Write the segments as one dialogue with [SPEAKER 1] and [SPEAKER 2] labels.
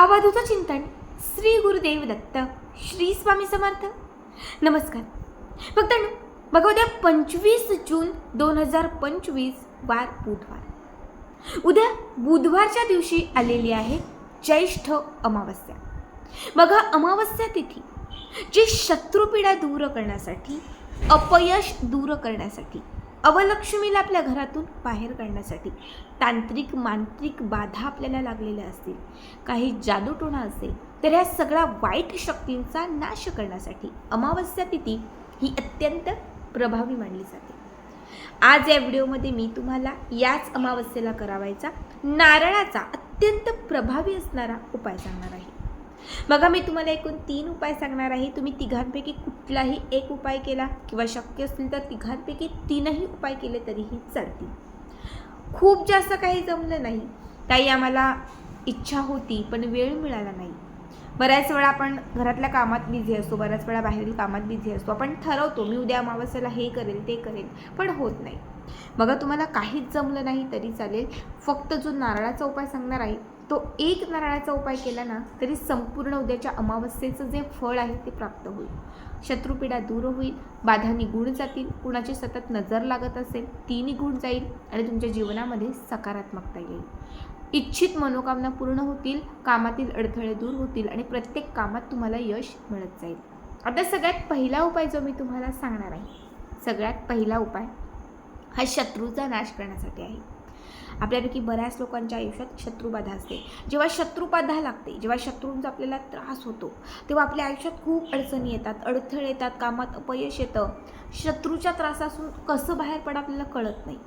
[SPEAKER 1] अवधूत चिंतन श्री गुरुदेव दत्त श्री स्वामी समर्थ. नमस्कार. फक्त बघा उद्या पंचवीस जून दोन हजार पंचवीस वार बुधवार. उद्या बुधवारच्या दिवशी आलेली आहे ज्येष्ठ अमावस्या. बघा अमावस्या तिथी जी शत्रुपीडा दूर करण्यासाठी अपयश दूर करण्यासाठी अवलक्ष्मीला आपल्या घरातून बाहेर काढण्यासाठी तांत्रिक मांत्रिक बाधा आपल्याला लागलेल्या असतील. काही जादूटोणा असेल तर ह्या सगळ्या वाईट शक्तींचा नाश करण्यासाठी अमावस्या तिथी ही अत्यंत प्रभावी मानली जाते. आज या व्हिडिओमध्ये मी तुम्हाला याच अमावस्येला करावायचा नारळाचा अत्यंत प्रभावी असणारा उपाय सांगणार आहे. बघा मी तुम्हाला एकूण तीन उपाय सांगणार आहे. तुम्ही तिघांपैकी कुठलाही एक उपाय केला किंवा शक्य असतील तर तिघांपैकी तीनही उपाय केले तरीही चालतील. खूप जास्त काही जमलं नाही. काही आम्हाला इच्छा होती पण वेळ मिळाला नाही. बऱ्याच वेळा आपण घरातल्या कामात बिझी असतो बऱ्याच वेळा बाहेरील कामात बिझी असतो. आपण ठरवतो मी उद्या अमावस्याला हे करेल ते करेल पण होत नाही. बघा तुम्हाला काहीच जमलं नाही तरी चालेल. फक्त जो नारळाचा उपाय सांगणार आहे तो एक नारळाचा उपाय केला ना तरी संपूर्ण उद्याच्या अमावस्येचं जे फळ आहे ते प्राप्त होईल. शत्रुपीडा दूर होईल बाधा निघून जातील कुणाची सतत नजर लागत असेल ती निघून जाईल आणि तुमच्या जीवनामध्ये सकारात्मकता येईल. इच्छित मनोकामना पूर्ण होतील कामातील अडथळे दूर होतील आणि प्रत्येक कामात तुम्हाला यश मिळत जाईल. आता सगळ्यात पहिला उपाय जो मी तुम्हाला सांगणार आहे सगळ्यात पहिला उपाय हा शत्रूचा नाश करण्यासाठी आहे. आपल्यापैकी बऱ्याच लोकांच्या आयुष्यात शत्रुबाधा असते. जेव्हा शत्रुबाधा लागते जेव्हा शत्रूंचा आपल्याला त्रास होतो तेव्हा आपल्या आयुष्यात खूप अडचणी येतात अडथळे येतात कामात अपयश येतं. शत्रूच्या त्रासासून कसं बाहेर पडा आपल्याला कळत नाही.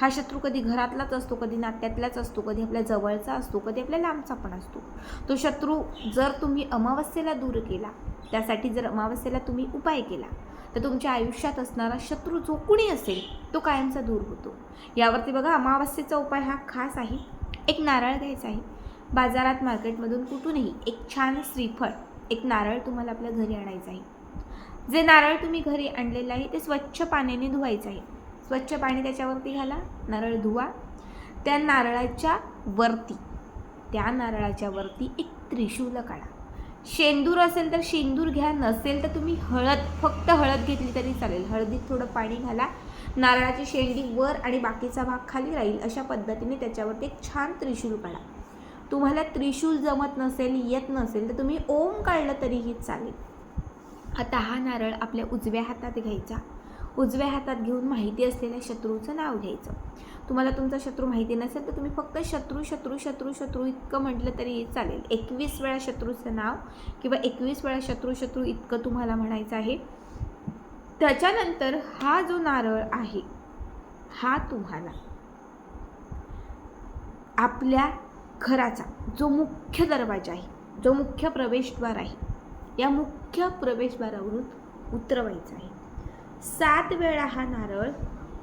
[SPEAKER 1] हा शत्रू कधी घरातलाच असतो कधी नात्यातलाच असतो कधी आपल्या जवळचा असतो कधी आपल्या लांबचा पण असतो. तो शत्रू जर तुम्ही अमावस्येला दूर केला त्यासाठी जर अमावस्येला तुम्ही उपाय केला तर तुमच्या आयुष्यात असणारा शत्रू जो कुणी असेल तो कायमचा दूर होतो. यावरती बघा अमावस्येचा उपाय हा खास आहे. एक नारळ घ्यायचा आहे. बाजारात मार्केटमधून कुठूनही एक छान श्रीफळ एक नारळ तुम्हाला आपल्या घरी आणायचं आहे. जे नारळ तुम्ही घरी आणलेलं आहे ते स्वच्छ पाण्याने धुवायचं आहे. स्वच्छ पाणी त्याच्यावरती घाला नारळ धुवा. त्या नारळाच्या वरती त्या नारळाच्या वरती एक त्रिशूल काढा. शेंदूर असेल तर शेंदूर घ्या नसेल तर तुम्ही हळद फक्त हळद घेतली तरी चालेल. हळदीत थोडं पाणी घाला. नारळाची शेंडी वर आणि बाकीचा भाग खाली राहील. अशा पद्धतीने त्याच्यावरती एक छान त्रिशूल काढा. तुम्हाला त्रिशूल जमत नसेल येत नसेल तर तुम्ही ओम काढलं तरीही चालेल. आता हा नारळ आपल्या उजव्या हातात घ्यायचा. उजव्या हातात घेऊन माहिती असलेल्या शत्रूचं नाव घ्यायचं. तुम्हाला तुमचा शत्रू माहिती नसेल तर तुम्ही फक्त शत्रू शत्रू शत्रू शत्रू इतकं म्हटलं तरी चालेल. एकवीस वेळा शत्रूचं नाव किंवा एकवीस वेळा शत्रू शत्रू इतकं तुम्हाला म्हणायचं आहे. त्याच्यानंतर हा जो नारळ आहे हा तुम्हाला आपल्या घराचा जो मुख्य दरवाजा आहे जो मुख्य प्रवेशद्वार आहे या मुख्य प्रवेशद्वारावरून उतरवायचा आहे. सात वेळा हा नारळ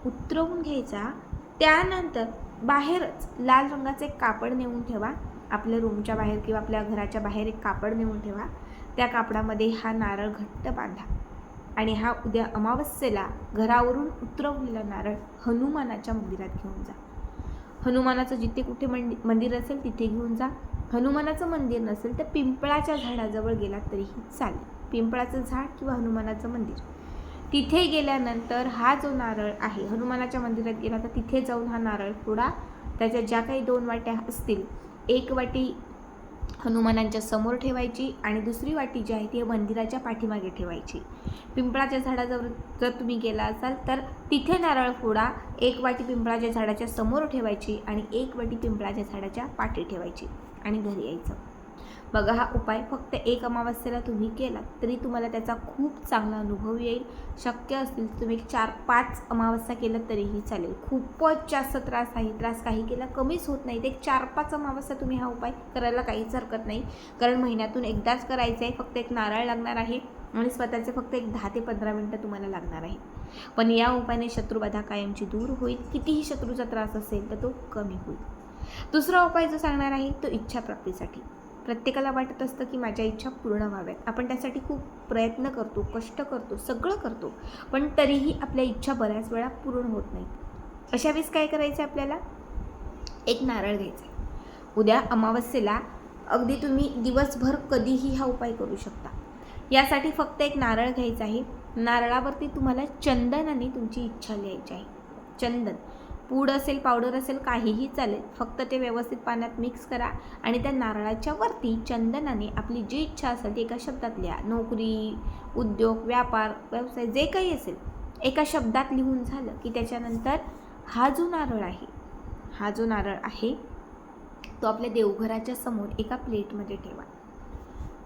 [SPEAKER 1] उतरवून घ्यायचा. त्यानंतर बाहेरच लाल रंगाचे एक कापड नेऊन ठेवा. आपल्या रूमच्या बाहेर किंवा आपल्या घराच्या बाहेर एक कापड नेऊन ठेवा. त्या कापडामध्ये हा नारळ घट्ट बांधा. आणि हा उद्या अमावस्येला घरावरून उतरवलेला नारळ हनुमानाच्या मंदिरात घेऊन जा. हनुमानाचं जिथे कुठे मंदि मंदिर असेल तिथे घेऊन जा. हनुमानाचं मंदिर नसेल तर पिंपळाच्या झाडाजवळ गेलात तरीही चालेल. पिंपळाचं झाड किंवा हनुमानाचं मंदिर. तिथे गेल्यानंतर हा जो नारळ आहे हनुमानाच्या मंदिरात गेला तर तिथे जाऊन हा नारळ फोडा. त्याच्या ज्या काही दोन वाट्या असतील एक वाटी हनुमानांच्या समोर ठेवायची आणि दुसरी वाटी जी आहे ती मंदिराच्या पाठीमागे ठेवायची. पिंपळाच्या झाडाजवळ जर तुम्ही गेला असाल तर तिथे नारळ फोडा. एक वाटी पिंपळाच्या झाडाच्या समोर ठेवायची आणि एक वाटी पिंपळाच्या झाडाच्या पाठी ठेवायची आणि घरी यायचं. बघा हा उपाय फक्त एक अमावस्येला तुम्ही केला तरी तुम्हाला त्याचा खूप चांगला अनुभव येईल. शक्य असतील तुम्ही चार पाच अमावस्या केलं तरीही चालेल. खूपच जास्त त्रास आहे. त्रास काही केला कमीच होत नाही. ते चार पाच अमावस्या तुम्ही हा उपाय करायला काहीच हरकत नाही. कारण महिन्यातून एकदाच करायचं आहे. फक्त एक नारळ लागणार आहे आणि स्वतःचे फक्त एक दहा ते पंधरा मिनटं तुम्हाला लागणार आहे. पण या उपायाने शत्रुबाधा कायमची दूर होईल. कितीही शत्रूचा त्रास असेल तर तो कमी होईल. दुसरा उपाय जो सांगणार आहे तो इच्छाप्राप्तीसाठी प्रत्येकाला वाटत असतं की माझ्या इच्छा पूर्ण व्हाव्यात. आपण त्यासाठी खूप प्रयत्न करतो कष्ट करतो सगळं करतो पण तरीही आपल्या इच्छा बऱ्याच वेळा पूर्ण होत नाहीत. अशा वेळेस काय करायचं आपल्याला? एक नारळ घ्यायचा उद्या अमावस्येला अगदी तुम्ही दिवसभर कधीही हा उपाय करू शकता. यासाठी फक्त एक नारळ घ्यायचा आहे नारळावरती तुम्हाला चंदनाने तुमची इच्छा लिहायची आहे. चंदन. पूड असेल पावडर असेल काहीही चालेल. फक्त ते व्यवस्थित पाण्यात मिक्स करा आणि त्या नारळाच्या वरती चंदनाने आपली जी इच्छा असेल ती एका शब्दात लिहा. नोकरी उद्योग व्यापार व्यवसाय जे काही असेल एका शब्दात लिहून झालं की त्याच्यानंतर हा जो नारळ आहे हा जो नारळ आहे तो आपल्या देवघराच्या समोर एका प्लेटमध्ये ठेवा.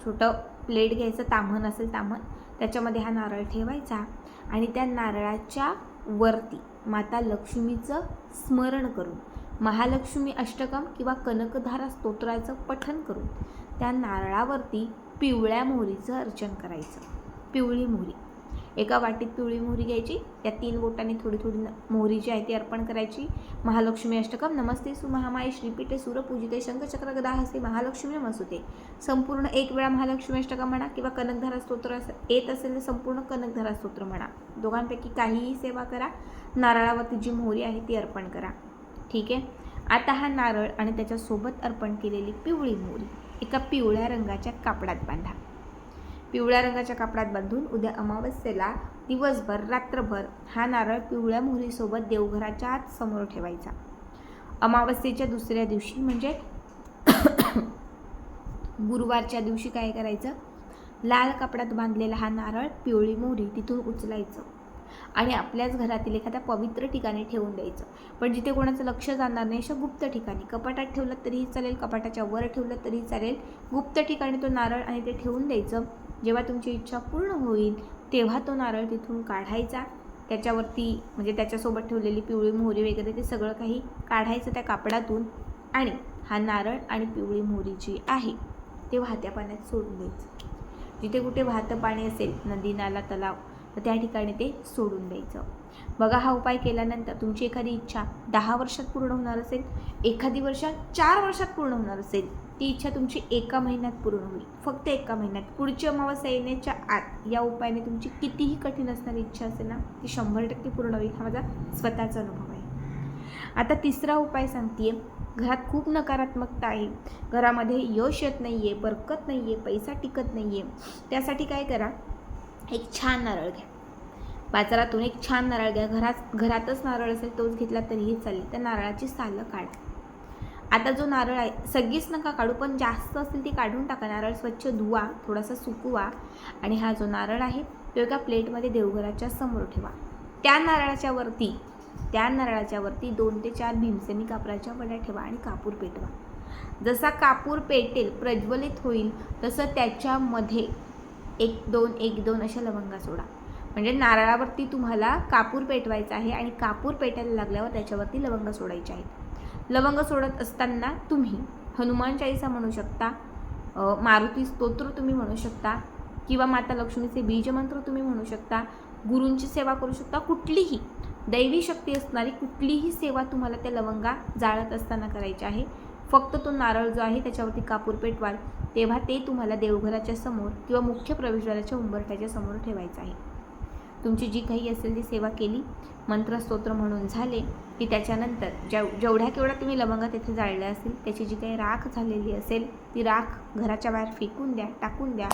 [SPEAKER 1] छोटं प्लेट घ्यायचं ताम्हण असेल ताम्हण त्याच्यामध्ये हा नारळ ठेवायचा आणि त्या नारळाच्या वरती माता लक्ष्मीचं स्मरण करून महालक्ष्मी अष्टकम किंवा कनकधारा स्तोत्राचं पठन करून त्या नारळावरती पिवळ्या मोहरीचं अर्चन करायचं. पिवळी मोहरी. एका वाटीत पिवळी मोहरी घ्यायची त्या तीन बोटांनी थोडी थोडी न- मोहरी जी आहे ती अर्पण करायची. महालक्ष्मी अष्टकम. नमस्ते सुमहामाय. श्रीपीठे सूरपूजिते. शंखचक्र गदा हस्ते महालक्ष्मी नमस्ते संपूर्ण एक वेळा महालक्ष्मी अष्टकम म्हणा किंवा कनकधारा स्तोत्र येत असेल तर संपूर्ण कनकधारा स्तोत्र म्हणा. दोघांपैकी काहीही सेवा करा. नारळावरती जी मोहरी आहे ती अर्पण करा. ठीक आहे? आता हा नारळ आणि त्याच्यासोबत अर्पण केलेली पिवळी मोहरी एका पिवळ्या रंगाच्या कापडात बांधा. पिवळ्या रंगाच्या कापडात बांधून उद्या अमावस्येला दिवसभर रात्रभर हा नारळ पिवळ्या मोहरीसोबत देवघराच्या आत समोर ठेवायचा. अमावस्येच्या दुसऱ्या दिवशी म्हणजे गुरुवारच्या दिवशी काय करायचं? लाल कपड्यात बांधलेला हा नारळ पिवळी मोहरी तिथून उचलायचं. आणि आपल्याच घरातील एखाद्या पवित्र ठिकाणी ठेवून द्यायचं. पण जिथे कोणाचं लक्ष जाणार नाही अशा गुप्त ठिकाणी. कपाटात ठेवलं तरीही चालेल कपाटाच्या वर ठेवलं तरीही चालेल. गुप्त ठिकाणी तो नारळ आणि ते ठेवून द्यायचं. जेव्हा तुमची इच्छा पूर्ण होईल तेव्हा तो नारळ तिथून काढायचा. त्याच्यावरती म्हणजे त्याच्यासोबत ठेवलेली पिवळी मोहरी वगैरे ते सगळं काही काढायचं त्या कापडातून. आणि हा नारळ आणि पिवळी मोहरी जी आहे ते वाहत्या पाण्यात सोडून द्यायचं. जिथे कुठे वाहतं पाणी असेल नदी नाला तलाव तर त्या ठिकाणी ते सोडून द्यायचं. बघा हा उपाय केल्यानंतर तुमची एखादी इच्छा दहा वर्षात पूर्ण होणार असेल एखादी वर्षात चार वर्षात पूर्ण होणार असेल ती इच्छा तुमची एका महिन्यात पूर्ण होईल. फक्त एका महिन्यात. पुढची अमावस्या येण्याच्या आत या उपायाने तुमची कितीही कठीण असणारी इच्छा असेल ना ती शंभर टक्के पूर्ण होईल. हा माझा स्वतःचा अनुभव आहे. आता तिसरा उपाय सांगते घरात खूप नकारात्मकता आहे. घरामध्ये यश येत नाही आहे बरकत नाही आहे पैसा टिकत नाही आहे त्यासाठी काय करा एक छान नारळ घ्या. बाजारातून एक छान नारळ घ्या. घरात घरातच नारळ असेल तोच घेतला तरीही चालेल. त्या नारळाची सालं काढा. आता जो नारळ आहे सगळीच नका काढू पण जास्त असेल ती काढून टाका. नारळ स्वच्छ धुवा थोडासा सुकवा आणि हा जो नारळ आहे तो एका प्लेटमध्ये देवघराच्या समोर ठेवा. त्या नारळाच्या वरती त्या नारळाच्या वरती दोन ते चार भीमसेनी कापराच्या वड्या ठेवा आणि कापूर पेटवा. जसा कापूर पेटेल प्रज्वलित होईल तसं त्याच्यामध्ये एक दोन एक दोन अशा लवंगा सोडा. म्हणजे नारळावरती तुम्हाला कापूर पेटवायचा आहे आणि कापूर पेटायला लागल्यावर त्याच्यावरती लवंग सोडायचे आहेत. लवंग सोडत असताना तुम्ही हनुमान चाळीसा म्हणू शकता मारुती स्तोत्र तुम्ही म्हणू शकता किंवा माता लक्ष्मीचे बीजमंत्र तुम्ही म्हणू शकता गुरूंची सेवा करू शकता कुठलीही दैवी शक्ती असणारी कुठलीही सेवा तुम्हाला त्या लवंगा जाळत असताना करायची आहे. फक्त तो नारळ जो आहे त्याच्यावरती कापूर पेटवाल. तेव्हा ते तुम्हाला देवघराच्या समोर किंवा मुख्य प्रवेशद्वाराच्या उंबरठ्याच्या समोर ठेवायचं आहे. तुमची जी काही असेल ती सेवा केली मंत्रस्तोत्र म्हणून झाले की त्याच्यानंतर जेव जेवढ्या केवढ्या तुम्ही लवंगा तिथे जाळल्या असतील त्याची जी काही राख झालेली असेल ती राख घराच्या बाहेर फेकून द्या टाकून द्या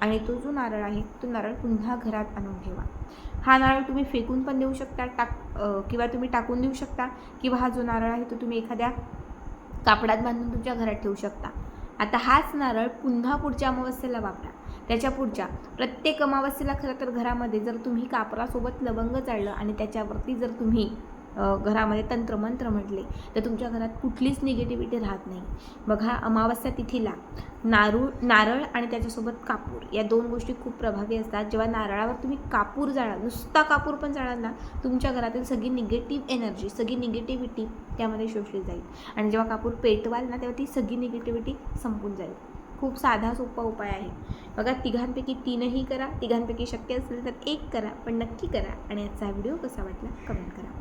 [SPEAKER 1] आणि तो जो नारळ आहे तो नारळ पुन्हा घरात आणून ठेवा. हा नारळ तुम्ही फेकून पण देऊ शकता टाक किंवा तुम्ही टाकून देऊ शकता किंवा हा जो नारळ आहे तो तुम्ही एखाद्या कापडात बांधून तुमच्या घरात ठेवू शकता. आता हाच नारळ पुन्हा पुढच्या अमावस्येला वापरा. त्याच्या पुढच्या प्रत्येक अमावस्येला खरं तर घरामध्ये जर तुम्ही कापरासोबत लवंग चाळलं आणि त्याच्यावरती जर तुम्ही घरामध्ये तंत्रमंत्र म्हटले तर तुमच्या घरात कुठलीच निगेटिव्हिटी राहत नाही. बघा अमावस्या तिथीला नारू नारळ आणि त्याच्यासोबत कापूर या दोन गोष्टी खूप प्रभावी असतात. जेव्हा नारळावर तुम्ही कापूर जाळा नुसता कापूर पण जाळाल ना तुमच्या घरातील सगळी निगेटिव्ह एनर्जी सगळी निगेटिव्हिटी त्यामध्ये शोषली जाईल. आणि जेव्हा कापूर पेटवाल ना तेव्हा ती सगळी निगेटिव्हिटी संपून जाईल. खूप साधा सोपा उपाय आहे. बघा तिघांपैकी तीनही करा. तिघांपैकी शक्य असेल तर एक करा पण नक्की करा. आणि आजचा व्हिडिओ कसा वाटला कमेंट करा.